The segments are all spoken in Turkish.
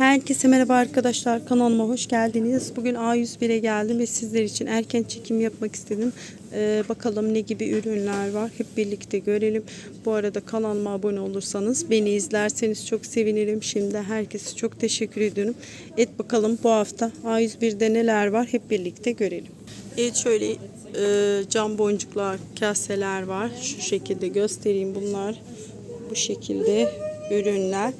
Herkese merhaba arkadaşlar kanalıma hoş geldiniz. Bugün A101'e geldim ve sizler için erken çekim yapmak istedim. Ee, bakalım ne gibi ürünler var hep birlikte görelim. Bu arada kanalıma abone olursanız beni izlerseniz çok sevinirim. Şimdi herkese çok teşekkür ediyorum. Et bakalım bu hafta A101'de neler var hep birlikte görelim. Evet şöyle e, cam boncuklar, kaseler var. Şu şekilde göstereyim bunlar. Bu şekilde ürünler.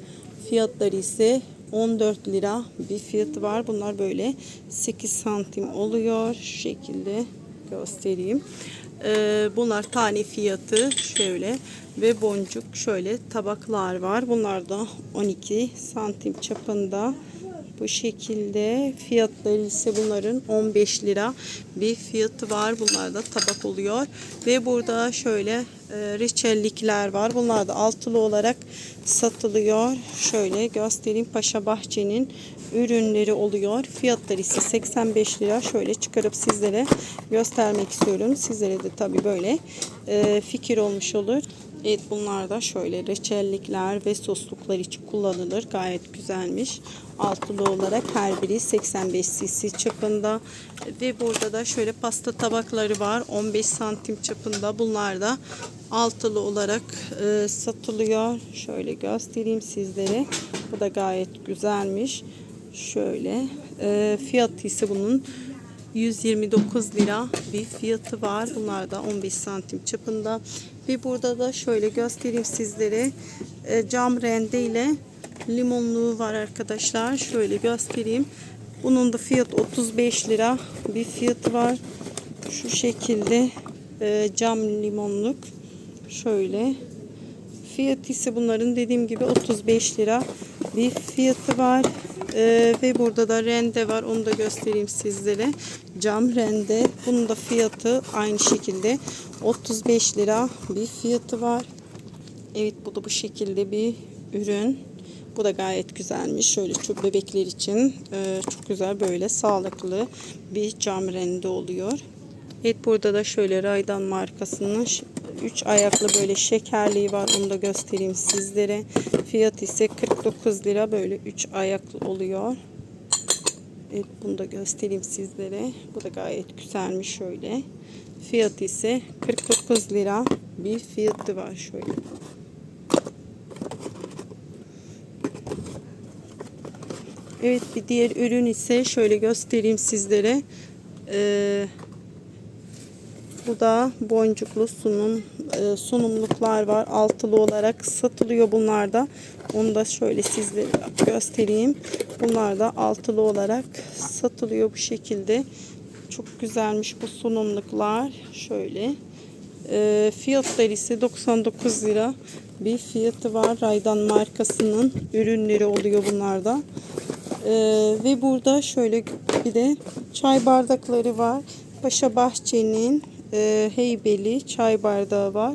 Fiyatları ise 14 lira bir fiyatı var. Bunlar böyle 8 santim oluyor. Şu şekilde göstereyim. Ee, bunlar tane fiyatı şöyle ve boncuk şöyle tabaklar var. Bunlar da 12 santim çapında. Bu şekilde fiyatları ise bunların 15 lira bir fiyatı var. Bunlar da tabak oluyor. Ve burada şöyle e, reçellikler var. Bunlar da altılı olarak satılıyor. Şöyle göstereyim. Paşa Bahçe'nin ürünleri oluyor. Fiyatları ise 85 lira. Şöyle çıkarıp sizlere göstermek istiyorum. Sizlere de tabii böyle e, fikir olmuş olur. Evet bunlar da şöyle reçellikler ve sosluklar için kullanılır. Gayet güzelmiş. Altılı olarak her biri 85 cc çapında. Ve burada da şöyle pasta tabakları var. 15 santim çapında. Bunlar da altılı olarak e, satılıyor. Şöyle göstereyim sizlere. Bu da gayet güzelmiş. Şöyle e, fiyatı ise bunun 129 lira bir fiyatı var. Bunlar da 15 santim çapında. Ve burada da şöyle göstereyim sizlere. E, cam rende ile limonluğu var arkadaşlar. Şöyle göstereyim. Bunun da fiyat 35 lira bir fiyatı var. Şu şekilde e, cam limonluk. Şöyle. Fiyatı ise bunların dediğim gibi 35 lira bir fiyatı var. Ee, ve burada da rende var. Onu da göstereyim sizlere. Cam rende. Bunun da fiyatı aynı şekilde 35 lira bir fiyatı var. Evet bu da bu şekilde bir ürün. Bu da gayet güzelmiş. Şöyle çok bebekler için e, çok güzel böyle sağlıklı bir cam rende oluyor. Evet burada da şöyle Raydan markasının 3 ayaklı böyle şekerliği var. Onu da göstereyim sizlere. Fiyat ise 49 lira böyle 3 ayaklı oluyor. Evet bunu da göstereyim sizlere. Bu da gayet güzelmiş şöyle. Fiyat ise 49 lira bir fiyatı var şöyle. Evet bir diğer ürün ise şöyle göstereyim sizlere. Ee, bu da boncuklu sunum e, sunumluklar var. Altılı olarak satılıyor bunlar da. Onu da şöyle sizlere göstereyim. Bunlar da altılı olarak satılıyor bu şekilde. Çok güzelmiş bu sunumluklar. Şöyle. E, fiyatları ise 99 lira bir fiyatı var. Raydan markasının ürünleri oluyor bunlarda. E, ve burada şöyle bir de çay bardakları var. Paşa Bahçe'nin e, heybeli çay bardağı var.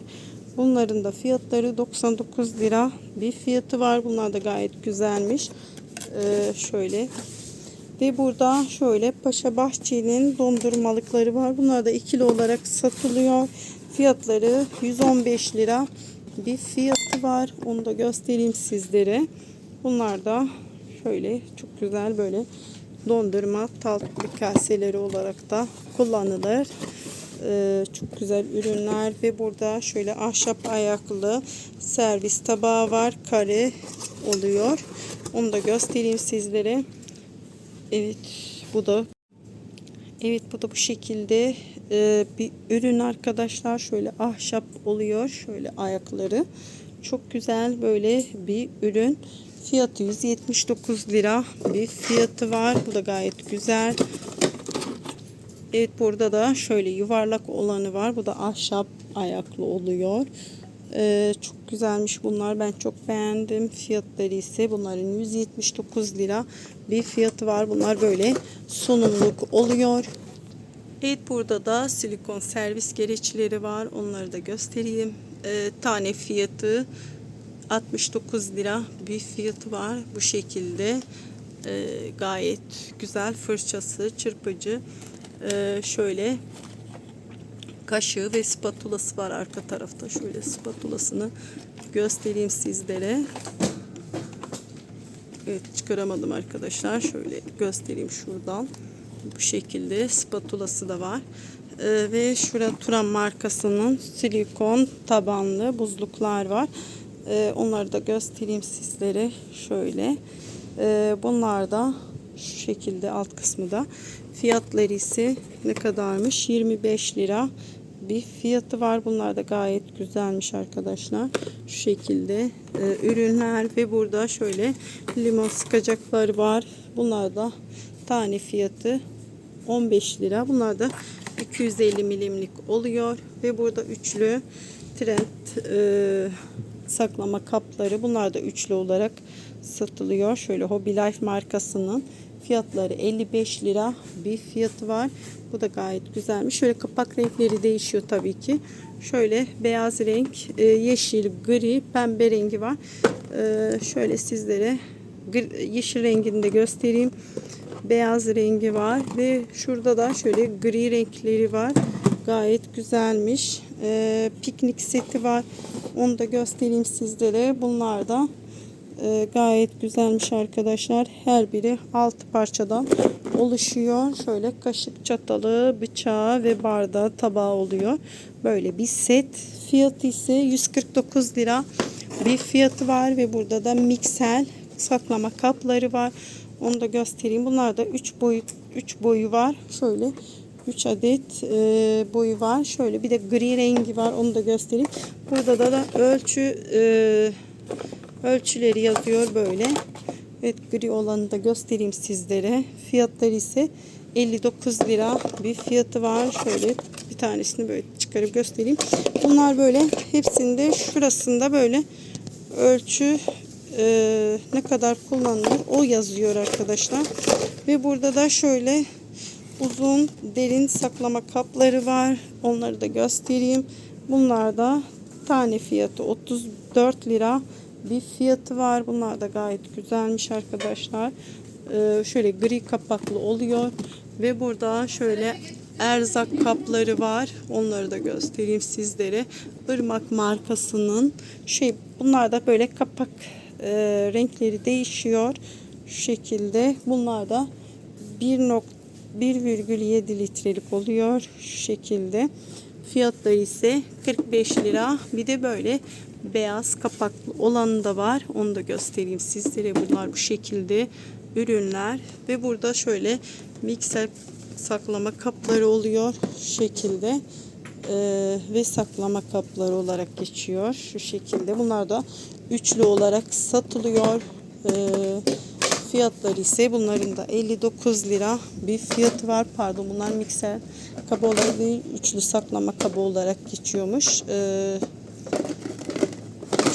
Bunların da fiyatları 99 lira bir fiyatı var. Bunlar da gayet güzelmiş. E, şöyle. Ve burada şöyle Paşa Bahçe'nin dondurmalıkları var. Bunlar da ikili olarak satılıyor. Fiyatları 115 lira bir fiyatı var. Onu da göstereyim sizlere. Bunlar da şöyle çok güzel böyle dondurma tatlı kaseleri olarak da kullanılır. Ee, çok güzel ürünler ve burada şöyle ahşap ayaklı servis tabağı var. Kare oluyor. Onu da göstereyim sizlere. Evet bu da Evet bu da bu şekilde e, bir ürün arkadaşlar. Şöyle ahşap oluyor. Şöyle ayakları. Çok güzel böyle bir ürün. Fiyatı 179 lira bir fiyatı var. Bu da gayet güzel. Evet burada da şöyle yuvarlak olanı var. Bu da ahşap ayaklı oluyor. Ee, çok güzelmiş bunlar. Ben çok beğendim. Fiyatları ise bunların 179 lira bir fiyatı var. Bunlar böyle sunumluk oluyor. Evet burada da silikon servis gereçleri var. Onları da göstereyim. Ee, tane fiyatı 69 lira bir fiyatı var. Bu şekilde ee, gayet güzel fırçası, çırpıcı. Ee, şöyle kaşığı ve spatulası var arka tarafta. Şöyle spatulasını göstereyim sizlere. Evet çıkaramadım arkadaşlar. Şöyle göstereyim şuradan. Bu şekilde spatulası da var. Ee, ve şurada Turan markasının silikon tabanlı buzluklar var. Ee, onları da göstereyim sizlere. Şöyle. Ee, bunlar da şu şekilde alt kısmı da. Fiyatları ise ne kadarmış? 25 lira bir fiyatı var. Bunlar da gayet güzelmiş arkadaşlar. Şu şekilde e, ürünler ve burada şöyle limon sıkacakları var. Bunlar da tane fiyatı 15 lira. Bunlar da 250 milimlik oluyor ve burada üçlü trend e, saklama kapları. Bunlar da üçlü olarak satılıyor. Şöyle Hobby Life markasının fiyatları 55 lira bir fiyatı var. Bu da gayet güzelmiş. Şöyle kapak renkleri değişiyor tabii ki. Şöyle beyaz renk, e, yeşil, gri, pembe rengi var. E, şöyle sizlere yeşil rengini de göstereyim. Beyaz rengi var ve şurada da şöyle gri renkleri var. Gayet güzelmiş. E, piknik seti var. Onu da göstereyim sizlere. Bunlar da e, gayet güzelmiş arkadaşlar. Her biri 6 parçadan oluşuyor. Şöyle kaşık, çatalı, bıçağı ve bardağı, tabağı oluyor. Böyle bir set. Fiyatı ise 149 lira bir fiyatı var ve burada da miksel saklama kapları var. Onu da göstereyim. Bunlar da 3 boyu 3 boyu var. Şöyle 3 adet e, boyu var. Şöyle bir de gri rengi var. Onu da göstereyim. Burada da, da ölçü e, ölçüleri yazıyor böyle. Evet gri olanı da göstereyim sizlere. Fiyatları ise 59 lira bir fiyatı var. Şöyle bir tanesini böyle çıkarıp göstereyim. Bunlar böyle hepsinde şurasında böyle ölçü e, ne kadar kullanılır o yazıyor arkadaşlar. Ve burada da şöyle uzun derin saklama kapları var. Onları da göstereyim. Bunlar da tane fiyatı 34 lira bir fiyatı var. Bunlar da gayet güzelmiş arkadaşlar. Ee, şöyle gri kapaklı oluyor. Ve burada şöyle erzak kapları var. Onları da göstereyim sizlere. Irmak markasının şey bunlar da böyle kapak e, renkleri değişiyor. Şu şekilde. Bunlar da 1.1 1,7 litrelik oluyor şu şekilde. Fiyatları ise 45 lira. Bir de böyle beyaz kapaklı olanı da var. Onu da göstereyim sizlere. Bunlar bu şekilde ürünler ve burada şöyle mikser saklama kapları oluyor şu şekilde. Ee, ve saklama kapları olarak geçiyor şu şekilde. Bunlar da üçlü olarak satılıyor. Ee, Fiyatları ise bunların da 59 lira bir fiyatı var. Pardon bunlar mikser kabı olarak değil, üçlü saklama kabı olarak geçiyormuş. Ee,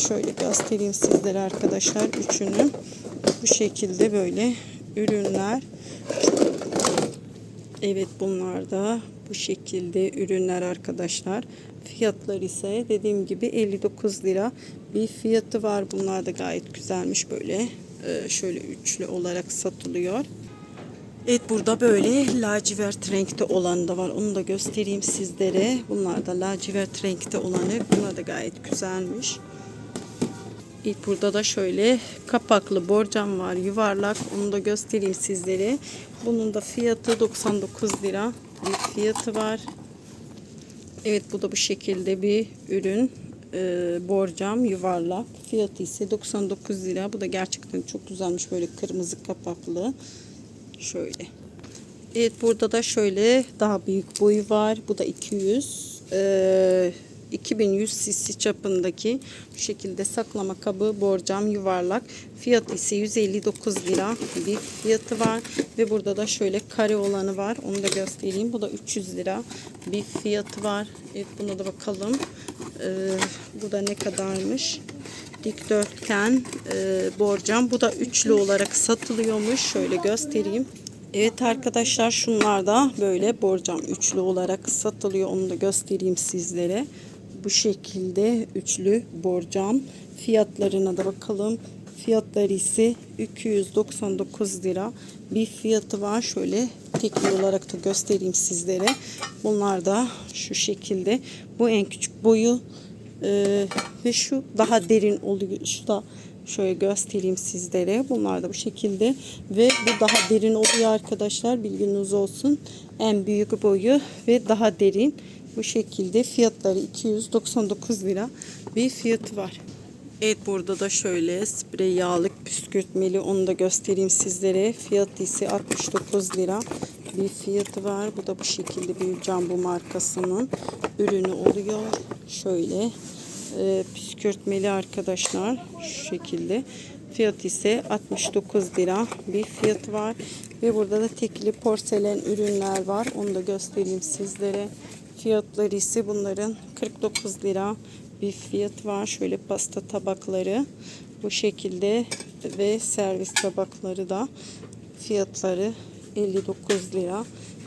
şöyle göstereyim sizlere arkadaşlar üçünü. Bu şekilde böyle ürünler. Evet bunlar da bu şekilde ürünler arkadaşlar. Fiyatları ise dediğim gibi 59 lira bir fiyatı var. Bunlar da gayet güzelmiş böyle e, şöyle üçlü olarak satılıyor. Evet burada böyle lacivert renkte olan da var. Onu da göstereyim sizlere. Bunlar da lacivert renkte olanı. Bunlar da gayet güzelmiş. İlk burada da şöyle kapaklı borcam var yuvarlak. Onu da göstereyim sizlere. Bunun da fiyatı 99 lira bir fiyatı var. Evet bu da bu şekilde bir ürün. Ee, borcam yuvarlak. Fiyatı ise 99 lira. Bu da gerçekten çok güzelmiş böyle kırmızı kapaklı. Şöyle. Evet burada da şöyle daha büyük boyu var. Bu da 200. Ee, 2100 cc çapındaki bu şekilde saklama kabı borcam yuvarlak. Fiyatı ise 159 lira bir fiyatı var. Ve burada da şöyle kare olanı var. Onu da göstereyim. Bu da 300 lira bir fiyatı var. Evet buna da bakalım. Ee, bu da ne kadarmış? Dikdörtgen e, borcam. Bu da üçlü olarak satılıyormuş. Şöyle göstereyim. Evet arkadaşlar şunlar da böyle borcam üçlü olarak satılıyor. Onu da göstereyim sizlere. Bu şekilde üçlü borcam. Fiyatlarına da bakalım. Fiyatları ise 299 lira bir fiyatı var. Şöyle tekli olarak da göstereyim sizlere. Bunlar da şu şekilde. Bu en küçük boyu ee, ve şu daha derin oluyor. Şu da Şöyle göstereyim sizlere. Bunlar da bu şekilde ve bu daha derin oluyor arkadaşlar. Bilginiz olsun. En büyük boyu ve daha derin. Bu şekilde fiyatları 299 lira bir fiyatı var. Evet burada da şöyle sprey yağlık püskürtmeli onu da göstereyim sizlere. Fiyatı ise 69 lira bir fiyatı var. Bu da bu şekilde bir Jumbo markasının ürünü oluyor. Şöyle e, püskürtmeli arkadaşlar şu şekilde. Fiyat ise 69 lira bir fiyatı var. Ve burada da tekli porselen ürünler var. Onu da göstereyim sizlere. Fiyatları ise bunların 49 lira bir fiyat var. Şöyle pasta tabakları bu şekilde ve servis tabakları da fiyatları 59 lira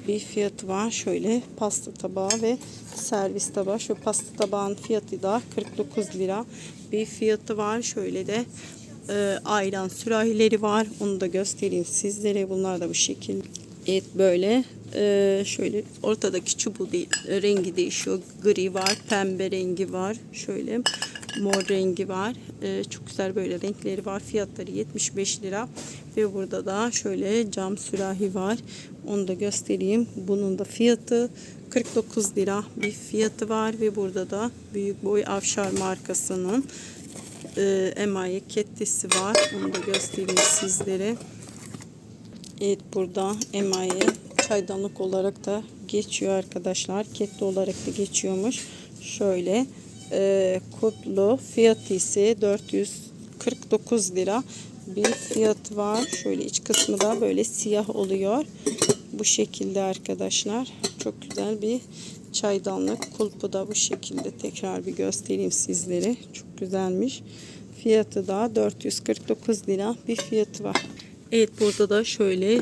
bir fiyatı var. Şöyle pasta tabağı ve servis tabağı. Şu pasta tabağın fiyatı da 49 lira bir fiyatı var. Şöyle de e, ayran sürahileri var. Onu da göstereyim sizlere. Bunlar da bu şekilde. Evet böyle e, şöyle ortadaki çubuğu değil, rengi değişiyor. Gri var, pembe rengi var. Şöyle mor rengi var. E, çok güzel böyle renkleri var. Fiyatları 75 lira. Ve burada da şöyle cam sürahi var. Onu da göstereyim. Bunun da fiyatı 49 lira bir fiyatı var ve burada da büyük boy Avşar markasının e, emaye kettisi var. Onu da göstereyim sizlere. Evet burada emaye çaydanlık olarak da geçiyor arkadaşlar. Ketli olarak da geçiyormuş. Şöyle e, kutlu fiyatı ise 449 lira bir fiyat var. Şöyle iç kısmı da böyle siyah oluyor. Bu şekilde arkadaşlar. Çok güzel bir çaydanlık. Kulpu da bu şekilde tekrar bir göstereyim sizlere. Çok güzelmiş. Fiyatı da 449 lira bir fiyatı var. Evet burada da şöyle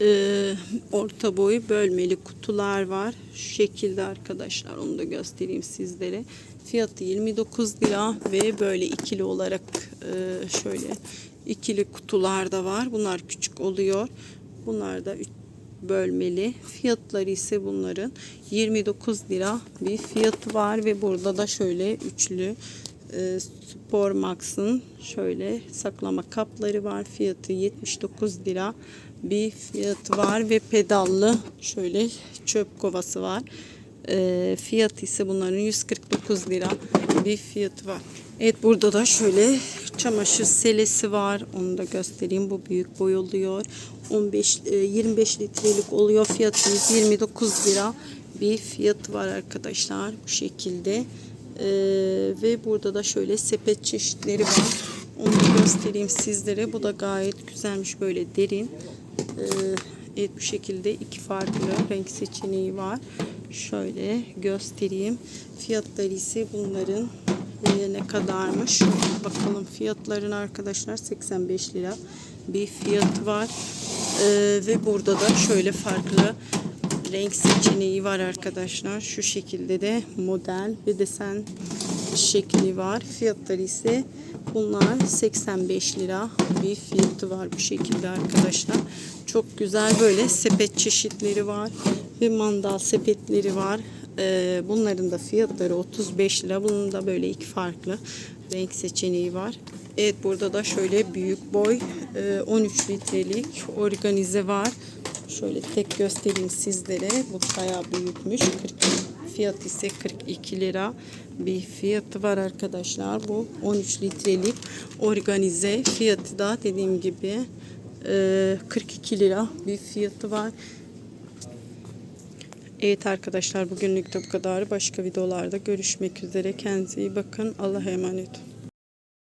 e, orta boy bölmeli kutular var. Şu şekilde arkadaşlar onu da göstereyim sizlere. Fiyatı 29 lira ve böyle ikili olarak e, şöyle ikili kutular da var. Bunlar küçük oluyor. Bunlar da bölmeli. Fiyatları ise bunların 29 lira bir fiyatı var ve burada da şöyle üçlü e, Spor Max'ın şöyle saklama kapları var. Fiyatı 79 lira bir fiyatı var ve pedallı şöyle çöp kovası var. E, fiyatı ise bunların 149 lira bir fiyatı var. Evet burada da şöyle çamaşır selesi var. Onu da göstereyim. Bu büyük boy oluyor. 15 e, 25 litrelik oluyor. Fiyatı 129 lira bir fiyatı var arkadaşlar. Bu şekilde. Ee, ve burada da şöyle sepet çeşitleri var. Onu göstereyim sizlere. Bu da gayet güzelmiş böyle derin. Ee, evet bu şekilde iki farklı renk seçeneği var. Şöyle göstereyim. Fiyatları ise bunların e, ne kadarmış? Bakalım fiyatların arkadaşlar 85 lira bir fiyatı var. Ee, ve burada da şöyle farklı renk seçeneği var arkadaşlar. Şu şekilde de model ve desen şekli var. Fiyatları ise bunlar 85 lira bir fiyatı var bu şekilde arkadaşlar. Çok güzel böyle sepet çeşitleri var ve mandal sepetleri var. Ee, bunların da fiyatları 35 lira. Bunun da böyle iki farklı renk seçeneği var. Evet burada da şöyle büyük boy e, 13 litrelik organize var. Şöyle tek göstereyim sizlere. Bu bayağı büyükmüş. 40, fiyat ise 42 lira bir fiyatı var arkadaşlar. Bu 13 litrelik organize fiyatı da dediğim gibi e, 42 lira bir fiyatı var. Evet arkadaşlar bugünlük de bu kadar. Başka videolarda görüşmek üzere. Kendinize iyi bakın. Allah'a emanet olun.